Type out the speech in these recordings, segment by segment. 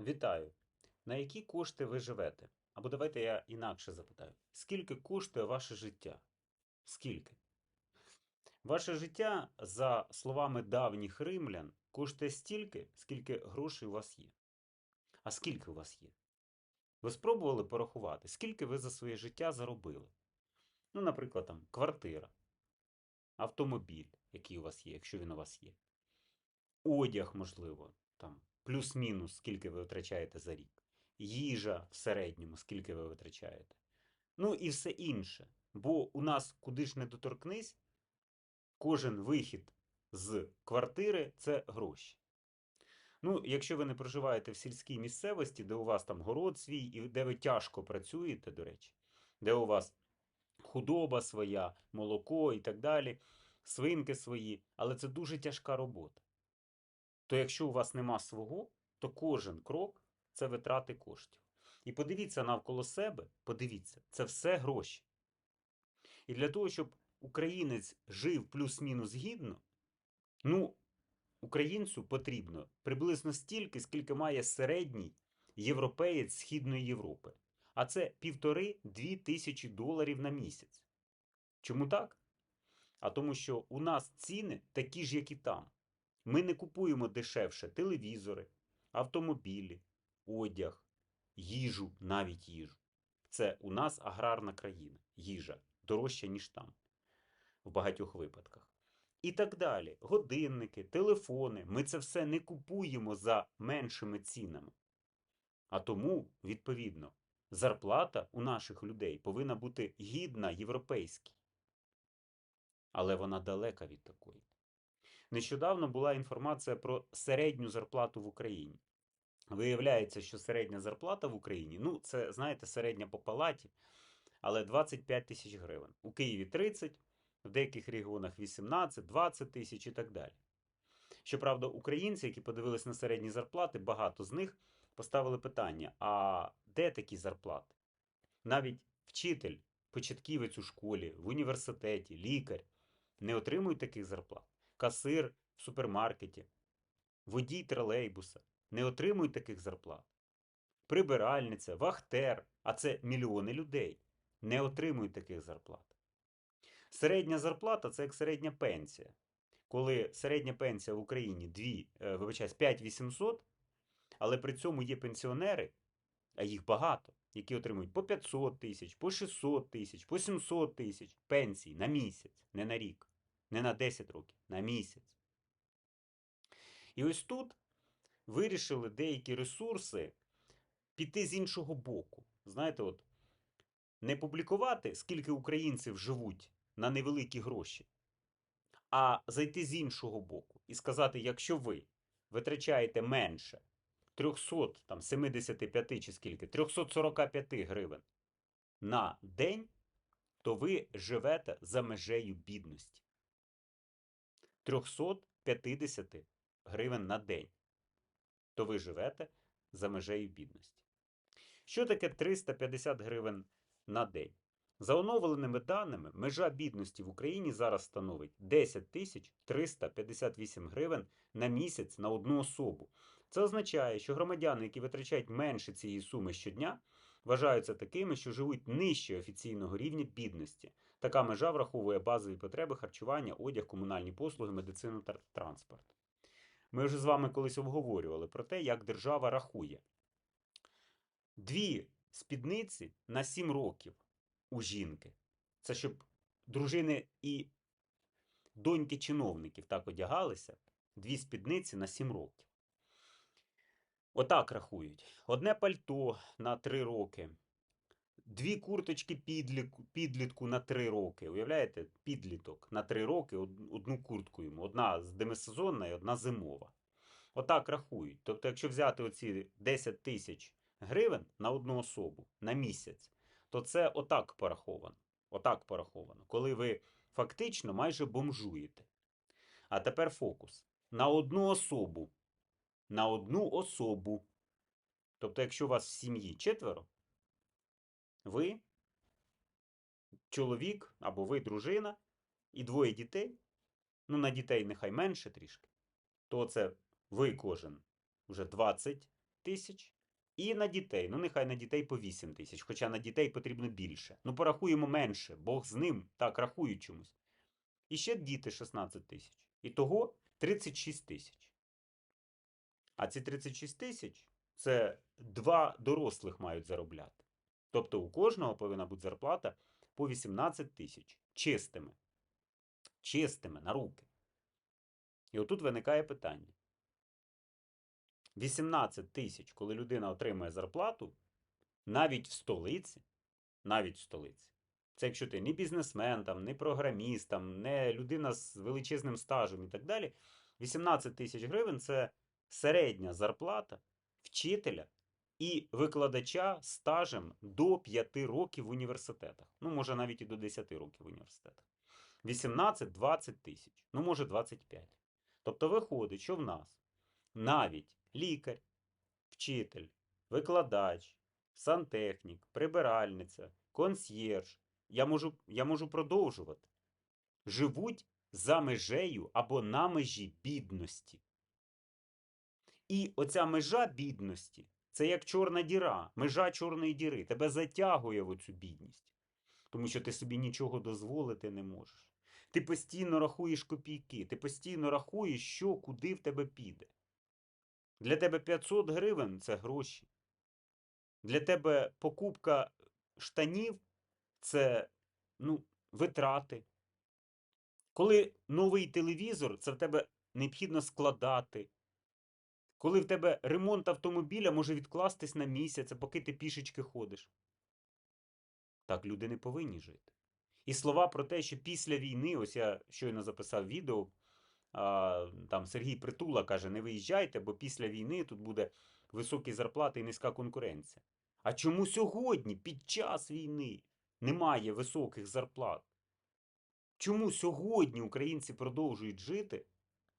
Вітаю! На які кошти ви живете? Або давайте я інакше запитаю: скільки коштує ваше життя? Скільки? Ваше життя, за словами давніх римлян, коштує стільки, скільки грошей у вас є. А скільки у вас є? Ви спробували порахувати, скільки ви за своє життя заробили? Ну, наприклад, там квартира, автомобіль, який у вас є, якщо він у вас є. Одяг, можливо, там плюс-мінус, скільки ви витрачаєте за рік. Їжа в середньому, скільки ви витрачаєте. Ну і все інше. Бо у нас куди ж не доторкнись, кожен вихід з квартири це гроші. Ну, якщо ви не проживаєте в сільській місцевості, де у вас там город свій, і де ви тяжко працюєте, до речі, де у вас худоба своя, молоко і так далі, свинки свої, але це дуже тяжка робота. То якщо у вас нема свого, то кожен крок це витрати коштів. І подивіться навколо себе, подивіться, це все гроші. І для того, щоб українець жив плюс-мінус гідно, ну, українцю потрібно приблизно стільки, скільки має середній європеєць Східної Європи. А це півтори-дві тисячі доларів на місяць. Чому так? А тому, що у нас ціни такі ж, як і там. Ми не купуємо дешевше телевізори, автомобілі, одяг, їжу, навіть їжу. Це у нас аграрна країна, їжа дорожча, ніж там, в багатьох випадках. І так далі. Годинники, телефони. Ми це все не купуємо за меншими цінами. А тому, відповідно, зарплата у наших людей повинна бути гідна європейській. Але вона далека від такої. Нещодавно була інформація про середню зарплату в Україні. Виявляється, що середня зарплата в Україні, ну, це, знаєте, середня по палаті, але 25 тисяч гривень. У Києві 30, в деяких регіонах 18, 20 тисяч і так далі. Щоправда, українці, які подивились на середні зарплати, багато з них поставили питання: а де такі зарплати? Навіть вчитель, початківець у школі, в університеті, лікар не отримують таких зарплат касир в супермаркеті, водій тролейбуса не отримують таких зарплат. Прибиральниця, вахтер, а це мільйони людей, не отримують таких зарплат. Середня зарплата це як середня пенсія. Коли середня пенсія в Україні 2, е, вибачаюсь, 5800, але при цьому є пенсіонери, а їх багато, які отримують по 500 тисяч, по 600 тисяч, по 700 тисяч пенсій на місяць, не на рік не на 10 років, на місяць. І ось тут вирішили деякі ресурси піти з іншого боку. Знаєте, от не публікувати, скільки українців живуть на невеликі гроші, а зайти з іншого боку і сказати: якщо ви витрачаєте менше 375 чи скільки, 345 гривень на день, то ви живете за межею бідності. 350 гривень на день, то ви живете за межею бідності. Що таке 350 гривень на день? За оновленими даними, межа бідності в Україні зараз становить 10 тисяч 358 гривень на місяць на одну особу. Це означає, що громадяни, які витрачають менше цієї суми щодня, вважаються такими, що живуть нижче офіційного рівня бідності. Така межа враховує базові потреби харчування, одяг, комунальні послуги, медицину та транспорт. Ми вже з вами колись обговорювали про те, як держава рахує. Дві спідниці на 7 років у жінки. Це щоб дружини і доньки чиновників так одягалися. Дві спідниці на 7 років. Отак рахують. Одне пальто на 3 роки. Дві курточки підлітку, на 3 роки. Уявляєте, підліток на 3 роки одну куртку йому. Одна демисезонна і одна зимова. Отак рахують. Тобто, якщо взяти оці 10 тисяч гривень на одну особу на місяць, то це отак пораховано. Отак пораховано. Коли ви фактично майже бомжуєте. А тепер фокус. На одну особу. На одну особу. Тобто, якщо у вас в сім'ї четверо, ви, чоловік або ви дружина і двоє дітей, ну на дітей нехай менше трішки, то це ви кожен вже 20 тисяч. І на дітей. Ну, нехай на дітей по 8 тисяч, хоча на дітей потрібно більше. Ну, порахуємо менше, Бог з ним, так, рахують чомусь. І ще діти 16 тисяч. І того 36 тисяч. А ці 36 тисяч це два дорослих мають заробляти. Тобто у кожного повинна бути зарплата по 18 тисяч чистими. Чистими на руки. І отут виникає питання. 18 тисяч, коли людина отримує зарплату, навіть в столиці, навіть в столиці. Це якщо ти не бізнесмен, там, не програміст, там, не людина з величезним стажем і так далі. 18 тисяч гривень це середня зарплата вчителя і викладача стажем до 5 років в університетах. Ну, може, навіть і до 10 років в університетах. 18-20 тисяч, ну, може, 25. Тобто виходить, що в нас навіть лікар, вчитель, викладач, сантехнік, прибиральниця, консьєрж, я можу, я можу продовжувати, живуть за межею або на межі бідності. І оця межа бідності це як чорна діра, межа чорної діри. Тебе затягує в оцю бідність, тому що ти собі нічого дозволити не можеш. Ти постійно рахуєш копійки, ти постійно рахуєш, що куди в тебе піде. Для тебе 500 гривень це гроші. Для тебе покупка штанів це ну, витрати. Коли новий телевізор, це в тебе необхідно складати. Коли в тебе ремонт автомобіля може відкластись на місяць, поки ти пішечки ходиш. Так люди не повинні жити. І слова про те, що після війни, ось я щойно записав відео, а, там Сергій Притула каже: не виїжджайте, бо після війни тут буде високі зарплати і низька конкуренція. А чому сьогодні, під час війни, немає високих зарплат? Чому сьогодні українці продовжують жити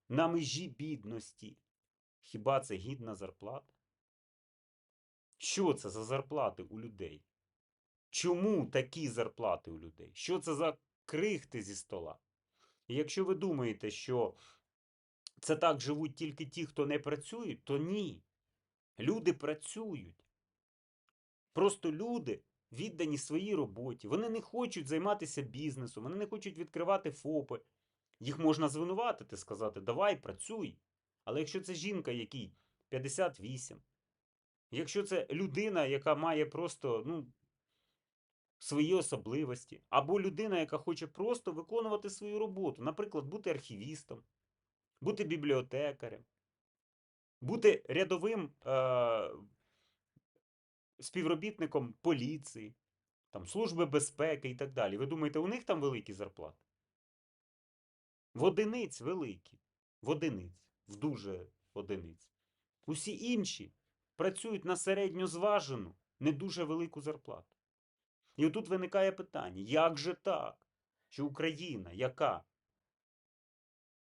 на межі бідності? Хіба це гідна зарплата? Що це за зарплати у людей? Чому такі зарплати у людей? Що це за крихти зі стола? І якщо ви думаєте, що це так живуть тільки ті, хто не працюють, то ні. Люди працюють. Просто люди віддані своїй роботі. Вони не хочуть займатися бізнесом, вони не хочуть відкривати ФОПи. Їх можна звинуватити, сказати, давай, працюй. Але якщо це жінка, якій 58, якщо це людина, яка має просто ну, свої особливості, або людина, яка хоче просто виконувати свою роботу, наприклад, бути архівістом, бути бібліотекарем, бути рядовим е- співробітником поліції, там, Служби безпеки і так далі. Ви думаєте, у них там великі зарплати? В одиниць великі. В одиниць. В дуже одиниць. Усі інші працюють на середньо зважену, не дуже велику зарплату. І отут виникає питання: як же так, що Україна, яка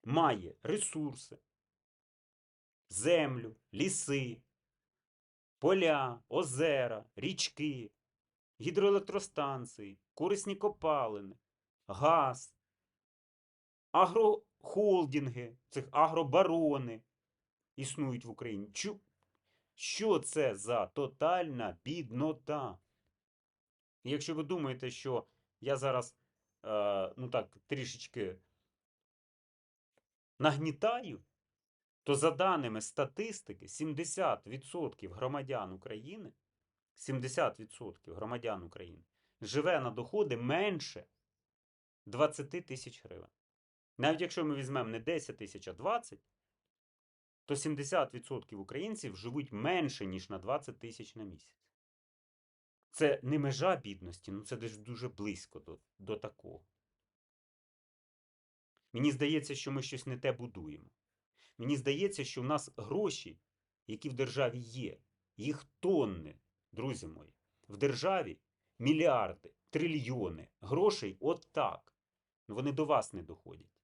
має ресурси, землю, ліси, поля, озера, річки, гідроелектростанції, корисні копалини, газ, агрохолдинги, цих агробарони існують в Україні. Що це за тотальна біднота? Якщо ви думаєте, що я зараз, е, ну так, трішечки нагнітаю, то за даними статистики, 70% громадян України, 70% громадян України живе на доходи менше 20 тисяч гривень. Навіть якщо ми візьмемо не 10 тисяч, а 20, то 70% українців живуть менше, ніж на 20 тисяч на місяць. Це не межа бідності, ну це десь дуже близько до, до такого. Мені здається, що ми щось не те будуємо. Мені здається, що в нас гроші, які в державі є, їх тонни, друзі мої. В державі мільярди, трильйони грошей от так. Ну, Вони до вас не доходять.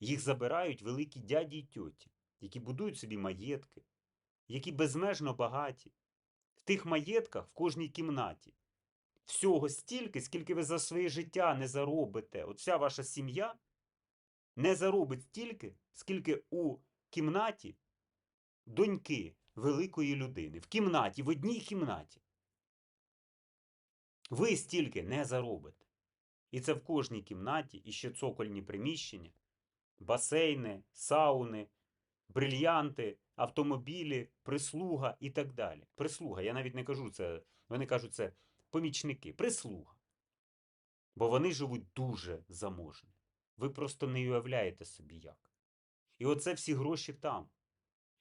Їх забирають великі дяді й тьоті, які будують собі маєтки, які безмежно багаті. В тих маєтках в кожній кімнаті всього стільки, скільки ви за своє життя не заробите. Вся ваша сім'я не заробить стільки, скільки у кімнаті доньки великої людини в кімнаті, в одній кімнаті. Ви стільки не заробите. І це в кожній кімнаті, і ще цокольні приміщення, басейни, сауни, брильянти, автомобілі, прислуга і так далі. Прислуга, я навіть не кажу це, вони кажуть це помічники, прислуга. Бо вони живуть дуже заможно. Ви просто не уявляєте собі як. І оце всі гроші там.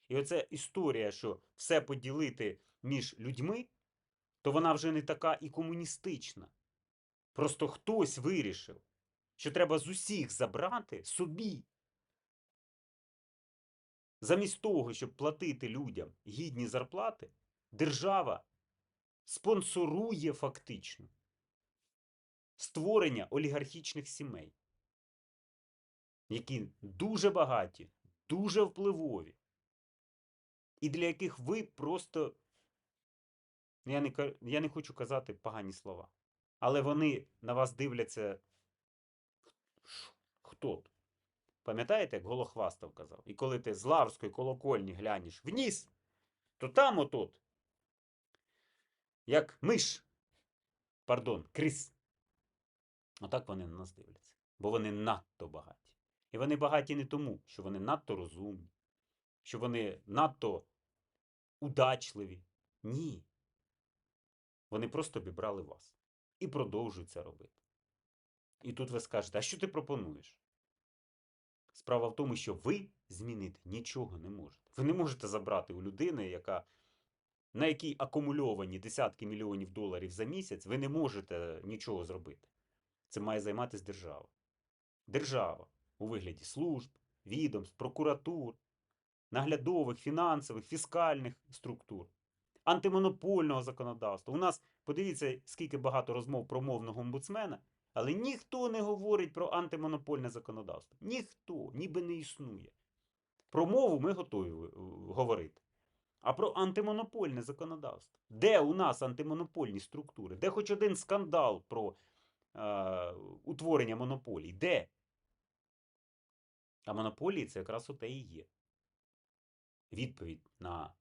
І оце історія, що все поділити між людьми, то вона вже не така і комуністична. Просто хтось вирішив, що треба з усіх забрати собі. Замість того, щоб платити людям гідні зарплати, держава спонсорує фактично створення олігархічних сімей, які дуже багаті, дуже впливові, і для яких ви просто. Я не, я не хочу казати погані слова. Але вони на вас дивляться. То? Пам'ятаєте, як Голохвастов казав? І коли ти з Лаврської колокольні глянеш вниз, то там отут, як миш, пардон, крис. Отак вони на нас дивляться. Бо вони надто багаті. І вони багаті не тому, що вони надто розумні, що вони надто удачливі. Ні. Вони просто обібрали вас і продовжують це робити. І тут ви скажете, а що ти пропонуєш? Справа в тому, що ви змінити нічого не можете. Ви не можете забрати у людини, яка, на якій акумульовані десятки мільйонів доларів за місяць, ви не можете нічого зробити. Це має займатися держава. Держава у вигляді служб, відомств, прокуратур, наглядових, фінансових, фіскальних структур, антимонопольного законодавства. У нас подивіться, скільки багато розмов про мовного омбудсмена, але ніхто не говорить про антимонопольне законодавство. Ніхто, ніби не існує. Про мову ми готові е, говорити. А про антимонопольне законодавство. Де у нас антимонопольні структури? Де хоч один скандал про е, утворення монополій? Де? А монополії це якраз оте і є. Відповідь на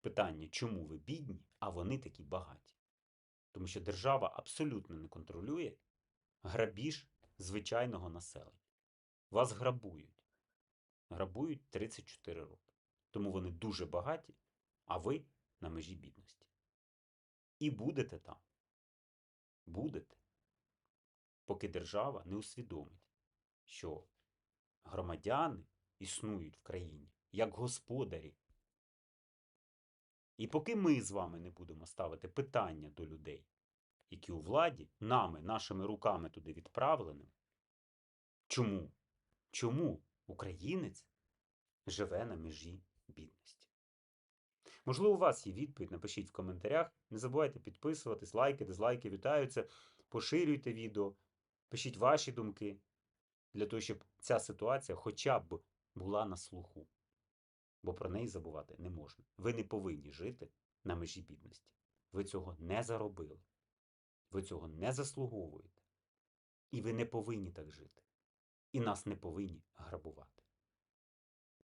питання, чому ви бідні, а вони такі багаті. Тому що держава абсолютно не контролює грабіж звичайного населення. Вас грабують. Грабують 34 роки. Тому вони дуже багаті, а ви на межі бідності. І будете там. Будете. Поки держава не усвідомить, що громадяни існують в країні як господарі. І поки ми з вами не будемо ставити питання до людей, які у владі, нами, нашими руками туди відправленими, чому? Чому українець живе на межі бідності? Можливо, у вас є відповідь, напишіть в коментарях. Не забувайте підписуватись, лайки, дизлайки вітаються, поширюйте відео, пишіть ваші думки для того, щоб ця ситуація хоча б була на слуху. Бо про неї забувати не можна. Ви не повинні жити на межі бідності. Ви цього не заробили. Ви цього не заслуговуєте. І ви не повинні так жити. І нас не повинні грабувати.